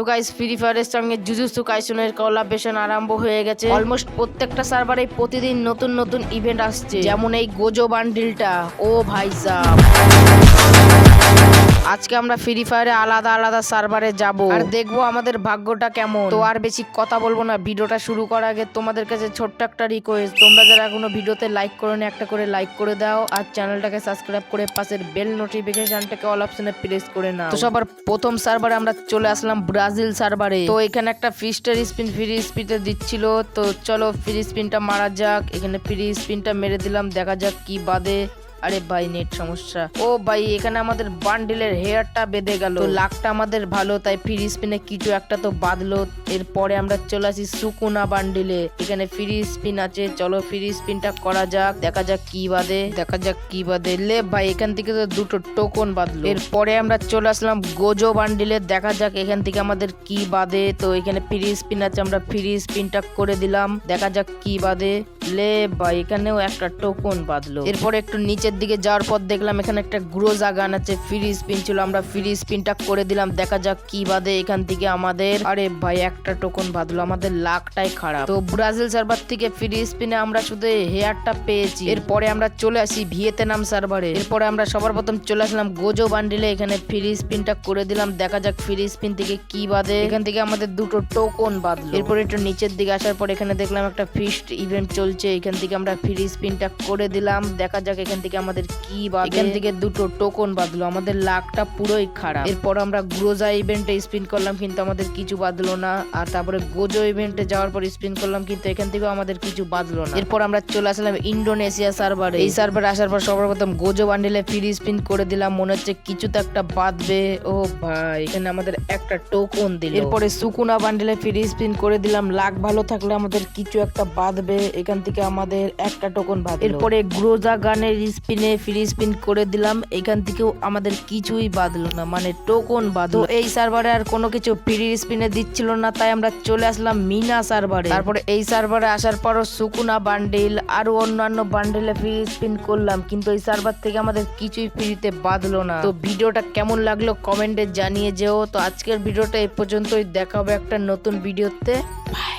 তো guys free ফায়ারের সঙ্গে জুজুসু কাইসনের কোলাবেশন আরম্ভ হয়ে গেছে। অলমোস্ট প্রত্যেকটা সার্ভারে প্রতিদিন নতুন নতুন ইভেন্ট আসছে। যেমন এই গোজো বান্ডিলটা ও ভাই সাহ আজকে আমরা ফ্রি ফায়ারে আলাদা আলাদা সার্ভারে যাব। আর দেখব আমাদের ভাগ্যটা কেমন। তো আর বেশি কথা বলব না ভিডিওটা শুরু করার আগে তোমাদের কাছে ছোট্ট একটা রিকোয়েস্ট তোমরা যারা এখনও ভিডিওতে লাইক করো নি, একটা করে লাইক করে দাও। আর চ্যানেলটাকে সাবস্ক্রাইব করে পাশের বেল নোটিফিকেশনটাকে অল অপশনে প্রেস করে নাও। তো সবার প্রথম সার্ভারে আমরা চলে আসলাম ব্রাজিল সার্ভারে তো এখানে একটা ফিস্টার স্পিন ফ্রি স্পিনে দিচ্ছিল। তো চলো ফ্রি স্পিনটা মারা যাক। এখানে ফ্রি স্পিনটা মেরে দিলাম। দেখা যাক কি বাদে। আরে ভাই নেট সমস্যা। ও ভাই এখানে আমাদের বান্ডিলের হেয়ারটা বেঁধে গেল। লাকটা আমাদের ভালো, তাই ফ্রি স্পিনে কিছু একটা তো বাঁধলো। এরপরে আমরা চলে আসি সুকুনা বান্ডিলে এখানে ফ্রি স্পিন আছে, চলো ফ্রি স্পিনটা করা যাক, দেখা যাক কি বাদে দেখা যাক কি বাদে লে ভাই, এখান থেকে তো দুটো টোকন বাঁধলো। এরপরে আমরা চলে আসলাম গোজো বান্ডিলে দেখা যাক এখান থেকে আমাদের কি বাদে তো এখানে ফ্রি স্পিন আছে, আমরা ফ্রি স্পিনটা করে দিলাম, দেখা যাক কি বাদে লে ভাই, এখানেও একটা টোকন বাঁধলো। এরপরে একটু নিচের দিকে যাওয়ার পর দেখলাম এখানে একটা গ্রোজা গান আছে ফ্রি স্পিন ছিল, আমরা ফ্রি স্পিনটা করে দিলাম। দেখা যাক কি বাদে এখান থেকে আমাদের। আরে ভাই, একটা টোকন বাঁধলো, আমাদের লাকটাই খারাপ। তো ব্রাজিল সার্ভার থেকে ফ্রি স্পিনে আমরা শুধু হেয়ারটা পেয়েছি। এরপরে আমরা চলে আসি ভিয়েতনাম সার্ভারে এরপরে আমরা সবার প্রথম চলে আসলাম গোজো বান্ডিলে এখানে ফ্রি স্পিনটা করে দিলাম। দেখা যাক ফ্রি স্পিন থেকে কি বাদে এখান থেকে আমাদের দুটো টোকন বাঁধলো। এরপরে একটু নিচের দিকে আসার পর এখানে দেখলাম একটা ফিস্ট ইভেন্ট চলছে। এখান থেকে আমরা ফ্রি স্পিনটা করে দিলাম। দেখা যাক এখান থেকে আমাদের কি বাদে এখান থেকে দুটো টোকন বাঁধলো, আমাদের লাকটা পুরোই খারাপ। এরপর আমরা গ্রোজা ইভেন্টে স্পিন করলাম, কিন্তু আমাদের কিছু বাঁধলো না। আর তারপরে গোজো ইভেন্টে যাওয়ার পর স্পিন করলাম, কিন্তু এখান থেকেও আমাদের কিছু বাঁধলো না। এরপর আমরা চলে আসলাম ইন্ডোনেশিয়া সার্ভারে এই সার্ভারে আসার পর সর্বপ্রথম গোজো বান্ডিলে ফ্রি স্পিন করে দিলাম, মনে হচ্ছে কিছু তো একটা বাঁধবে। ও ভাই, এখানে আমাদের একটা টোকন দিল। এরপরে সুকুনা বান্ডিলে ফ্রি স্পিন করে দিলাম, লাক ভালো থাকলে আমাদের কিছু একটা বাঁধবে। এখান থেকে আমাদের একটা টোকন বাঁধবে এরপরে গ্রোজা গানের ফ্রি স্পিন করে দিলাম, এখান থেকেও আমাদের কিছুই বাঁধলো না মানে টোকন বাঁধলো। এই সার্ভারে আর কোনো কিছু ফ্রি স্পিনে দিচ্ছিল না, তাই আমরা চলে আসলাম মিনা সার্ভারে তারপরে এই সার্ভারে আসার পরও সুকুনা বান্ডিল আরও অন্যান্য বান্ডিলে ফ্রি স্পিন করলাম, কিন্তু এই সার্ভার থেকে আমাদের কিছুই ফ্রিতে বাঁধলো না। তো ভিডিওটা কেমন লাগল কমেন্টে জানিয়ে যেও। তো আজকের ভিডিওটা এই পর্যন্তই, দেখা হবে একটা নতুন ভিডিওতে। বাই